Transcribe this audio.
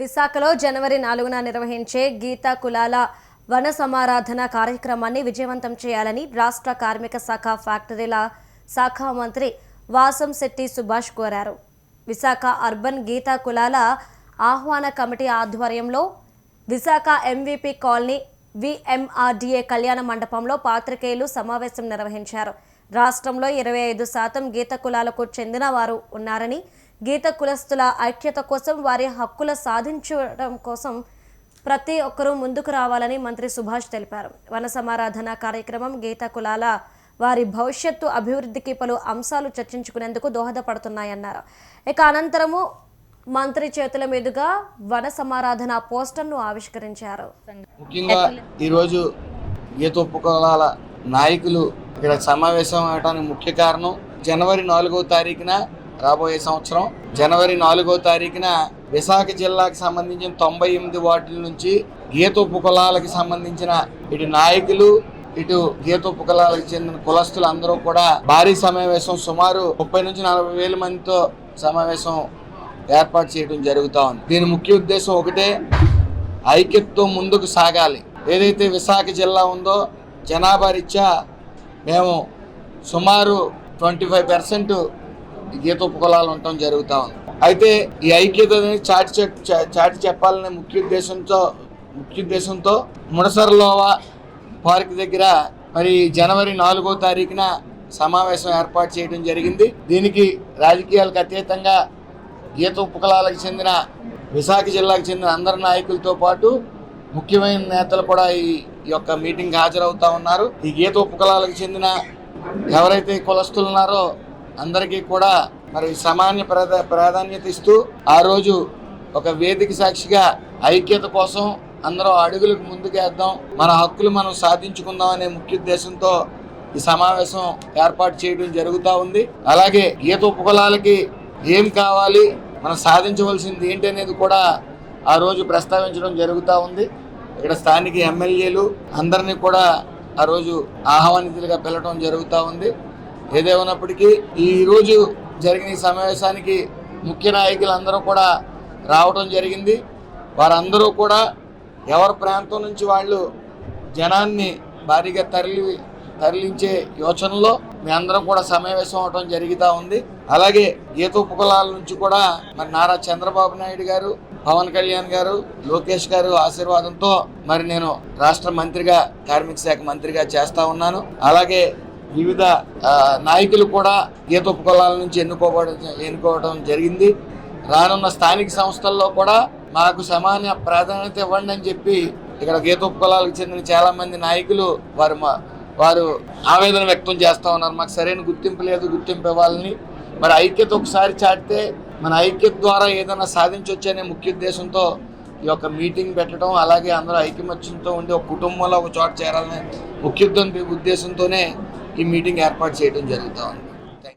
విశాఖలో జనవరి నాలుగున నిర్వహించే గీతా కులాల వన సమారాధన కార్యక్రమాన్ని విజయవంతం చేయాలని రాష్ట్ర కార్మిక శాఖ ఫ్యాక్టరీల శాఖ మంత్రి వాసం శెట్టి సుభాష్ కోరారు. విశాఖ అర్బన్ గీతా కులాల ఆహ్వాన కమిటీ ఆధ్వర్యంలో విశాఖ ఎంవిపి కాలనీ విఎంఆర్డీఏ కళ్యాణ మండపంలో పాత్రికేయులు సమావేశం నిర్వహించారు. రాష్ట్రంలో ఇరవై ఐదు శాతం గీత కులాలకు చెందిన వారు ఉన్నారని గీత కులస్తుల ఐక్యత కోసం వారి హక్కుల సాధించడం కోసం ప్రతి ఒక్కరూ ముందుకు రావాలని మంత్రి సుభాష్ తెలిపారు. వన సమారాధన కార్యక్రమం గీత కులాల వారి భవిష్యత్తు అభివృద్ధికి పలు అంశాలు చర్చించుకునేందుకు దోహదపడుతున్నాయన్నారు. ఇక అనంతరము మంత్రి చేతుల మీదుగా వన సమారాధన పోస్టర్ను ఆవిష్కరించారు. ముఖ్యంగా ఈరోజు గీత నాయకులు ఇక్కడ సమావేశం అవడానికి ముఖ్య కారణం జనవరి నాలుగో తారీఖున రాబోయే సంవత్సరం జనవరి నాలుగో తారీఖున విశాఖ జిల్లాకు సంబంధించిన తొంభై ఎనిమిది వార్డుల నుంచి గీత ఉపకులాలకు సంబంధించిన ఇటు నాయకులు ఇటు గీత కులాలకు చెందిన కులస్తులు అందరూ కూడా భారీ సమావేశం సుమారు ముప్పై నుంచి నలభై వేల మందితో సమావేశం ఏర్పాటు చేయడం జరుగుతూ ఉంది. దీని ముఖ్య ఉద్దేశం ఒకటే ఐక్యతతో ముందుకు సాగాలి. ఏదైతే విశాఖ జిల్లా ఉందో జనాభా రీత్యా మేము సుమారు ట్వంటీ ఫైవ్ పర్సెంట్ గీత ఉపకులాలు ఉండటం జరుగుతూ ఉంది. అయితే ఈ ఐక్యత అనేది చాటి చా- చాటి చెప్పాలనే ముఖ్య ఉద్దేశంతో ముఖ్య ఉద్దేశంతో ముడసర్లోవా పార్క్ దగ్గర మరి జనవరి నాలుగో తారీఖున సమావేశం ఏర్పాటు చేయడం జరిగింది. దీనికి రాజకీయాలకు అతీతంగా గీత ఉపకులాలకు చెందిన విశాఖ జిల్లాకు చెందిన అందరి నాయకులతో పాటు ముఖ్యమైన నేతలు కూడా ఈ ఈ యొక్క మీటింగ్ హాజరవుతా ఉన్నారు. ఈ గీత ఉపకులాలకు చెందిన ఎవరైతే కులస్తులు ఉన్నారో అందరికీ కూడా మరి సమాన్య ప్రాధాన్యత ఇస్తూ ఆ రోజు ఒక వేదిక సాక్షిగా ఐక్యత కోసం అందరూ అడుగులకు ముందుకేద్దాం. మన హక్కులు మనం సాధించుకుందాం అనే ముఖ్య ఉద్దేశంతో ఈ సమావేశం ఏర్పాటు చేయడం జరుగుతూ ఉంది. అలాగే ఈత ఉపకులాలకి ఏం కావాలి మనం సాధించవలసింది ఏంటి అనేది కూడా ఆ రోజు ప్రస్తావించడం జరుగుతూ ఉంది. ఇక్కడ స్థానిక ఎమ్మెల్యేలు అందరినీ కూడా ఆ రోజు ఆహ్వానితులుగా పిలవడం జరుగుతూ ఉంది. ఏదేమైనప్పటికీ ఈరోజు జరిగిన ఈ సమావేశానికి ముఖ్య నాయకులు అందరూ కూడా రావడం జరిగింది. వారందరూ కూడా ఎవరి ప్రాంతం నుంచి వాళ్ళు జనాన్ని భారీగా తరలి తరలించే యోచనలో మీ అందరం కూడా సమావేశం అవడం జరుగుతూ ఉంది. అలాగే గీత ఉపకులాల నుంచి కూడా మరి నారా చంద్రబాబు నాయుడు గారు పవన్ కళ్యాణ్ గారు లోకేష్ గారు ఆశీర్వాదంతో మరి నేను రాష్ట్ర మంత్రిగా కార్మిక శాఖ మంత్రిగా చేస్తా ఉన్నాను. అలాగే వివిధ నాయకులు కూడా గీత ఉపకులాల నుంచి ఎన్నుకోవడం ఎన్నుకోవడం జరిగింది. రానున్న స్థానిక సంస్థల్లో కూడా మాకు సమాన ప్రాధాన్యత ఇవ్వండి అని చెప్పి ఇక్కడ గీత ఉపకులాలకు చెందిన చాలామంది నాయకులు వారు మా వారు ఆవేదన వ్యక్తం చేస్తూ ఉన్నారు. మాకు సరైన గుర్తింపు లేదు గుర్తింపు ఇవ్వాలని. మరి ఐక్యత ఒకసారి చాటితే మన ఐక్యత ద్వారా ఏదైనా సాధించవచ్చు అనే ముఖ్య ఉద్దేశంతో ఈ యొక్క మీటింగ్ పెట్టడం అలాగే అందరూ ఐకమత్యంతో ఉండి ఒక కుటుంబంలో ఒక చోట చేరాలనే ముఖ్య ఉద్దేశంతోనే ఈ మీటింగ్ ఏర్పాటు చేయడం జరుగుతూ ఉంది.